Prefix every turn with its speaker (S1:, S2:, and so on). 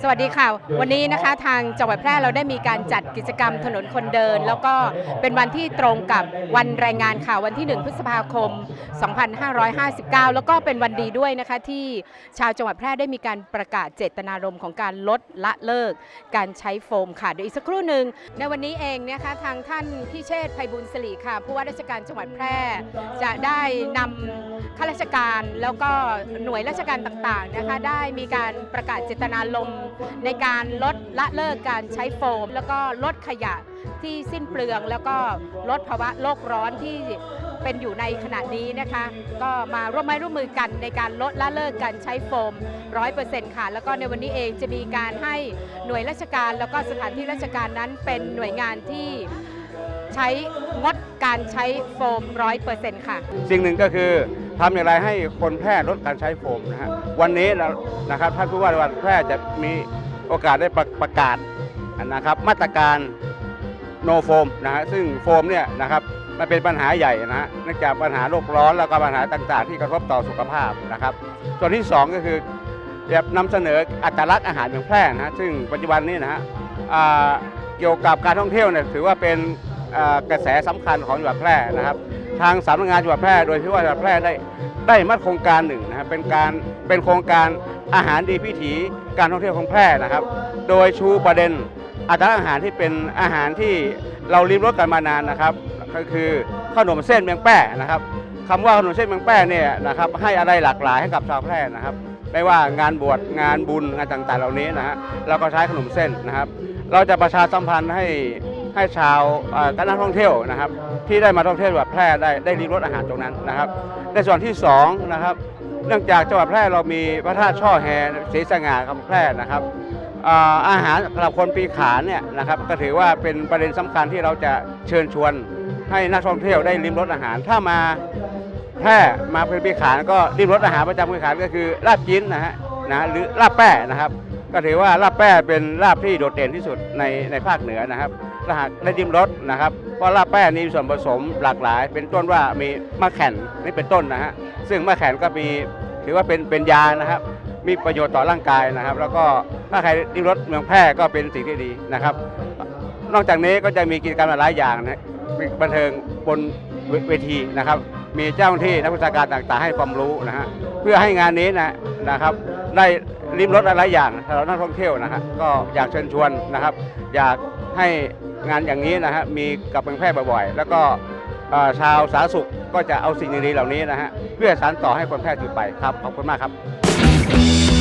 S1: สวัสดีค่ะ วันนี้นะคะทางจังหวัดแพร่เราได้มีการจัดกิจกรรมถนนคนเดิน แล้วก็เป็นวันที่ตรงกับวันแรงงานค่ะวันที่ 1 พฤษภาคม 2559 แล้วก็เป็นวันดีด้วยนะคะที่ชาวจังหวัดแพร่ได้มีการประกาศเจตนารมณ์ของการลดละเลิก การใช้โฟมค่ะเดี๋ยวอีกสักครู่หนึ่งในวันนี้เองเนะคะทางท่านพิเชษฐ์ไพบุญสิริค่ะผู้ว่าราชการจังหวัดแพร่จะได้นำ ข้าราชการแล้วก็หน่วยราชการต่างๆนะคะได้มีการประกาศเจตนารมณ์ในการลดละเลิกการใช้โฟม แล้วก็ลดขยะที่สิ้นเปลือง แล้วก็ลดภาวะโลกร้อนที่เป็นอยู่ในขณะนี้นะคะ ก็มาร่วมไม้ร่วมมือกันในการลดละเลิกการใช้โฟม 100%ค่ะ แล้วก็ในวันนี้เองจะมีการให้หน่วยราชการ แล้วก็สถานที่ราชการนั้นเป็นหน่วยงานที่ใช้งดการใช้โฟม 100%ค่ะ
S2: สิ่งหนึ่งก็คือ ทำอย่างไรให้คนแพร่ลดการใช้โฟมนะฮะวันนี้นะครับท่านผู้ว่าวัดแพร่จะมีโอกาสได้ประประกาศนะครับ มาตรการโนโฟมนะฮะซึ่งโฟมเนี่ยนะครับมันเป็นปัญหาใหญ่นะฮะเนื่องจากปัญหาโลกร้อนแล้วก็ปัญหาต่างๆ ที่กระทบต่อสุขภาพนะครับ ส่วนที่สองก็คือแบบนำเสนออัตลักษณ์อาหารเมืองแพร่นะฮะซึ่งปัจจุบันนี้นะฮะเกี่ยวกับการท่องเที่ยวเนี่ยถือว่าเป็นกระแสสำคัญของจังหวัดแพร่นะครับ ทางสำนักงานจังหวัดแพร่ โดยที่ว่าจังหวัดแพร่ได้ได้มัดโครงการหนึ่งนะครับเป็นการเป็นโครงการอาหารดีพิถีการท่องเที่ยวของแพร่นะครับ โดยชูประเด็นอัตราอาหารที่เป็นอาหารที่เราริมรสกันมานานนะครับ ก็คือขนมเส้นเมืองแป้นะครับคำว่าขนมเส้นเมืองแป้เนี่ยนะครับให้อะไรหลากหลายให้กับชาวแพร่นะครับ ไม่ว่างานบวชงานบุญงานต่างๆ เหล่านี้นะฮะเราก็ใช้ขนมเส้นนะครับ เราจะประชาสัมพันธ์ให้ ให้ชาวการนักท่องเที่ยวนะครับ ที่ได้มาท่องเที่ยวจังหวัดแพร่ได้ได้ริมรสอาหารตรงนั้นนะครับ ในส่วนที่สองนะครับเนื่องจากจังหวัดแพร่เรามีพระธาตุช่อแฮศรีสง่าคำแพร่นะครับอาหารสำหรับคนปีขานเนี่ยนะครับก็ถือว่าเป็นประเด็นสำคัญที่เราจะเชิญชวนให้นักท่องเที่ยวได้ริมรสอาหาร ถ้ามาแพร่มาเป็นปีขานก็ริมรสอาหารประจำปีขานก็คือลาบจิ้นนะฮะนะหรือลาบแป้นะครับ ก็ถือว่าลาบแป้เป็นลาบที่โดดเด่นที่สุดในในภาคเหนือนะครับ ถ้าหากได้ริมรสนะครับเพราะลาบแป้นี้มีส่วนผสมหลากหลาย เป็นต้นว่ามีมะแข่นนี่เป็นต้นนะฮะซึ่งมะแข่นก็มีถือว่าเป็นเป็นยานะครับ มีประโยชน์ต่อร่างกายนะครับ แล้วก็ถ้าใครริมรสเมืองแพร่ก็เป็นสิ่งที่ดีนะครับ นอกจากนี้ก็จะมีกิจกรรมหลายอย่างนะบันเทิงบนเวทีนะครับ มีเจ้าหน้าที่นักวิชาการต่างๆ ให้ความรู้นะฮะเพื่อให้งานนี้นะนะครับ ได้ริมรสหลายอย่างสำหรับนักท่องเที่ยวนะฮะก็อยากเชิญชวนนะครับ อยากให้ งานอย่างนี้นะฮะมีกับเมืองแพร่บ่อยๆ แล้วก็ชาวสาธารณสุขก็จะเอาสิ่งดีๆเหล่านี้นะฮะเพื่อสานต่อให้คนแพร่ถือไปครับขอบคุณมากครับ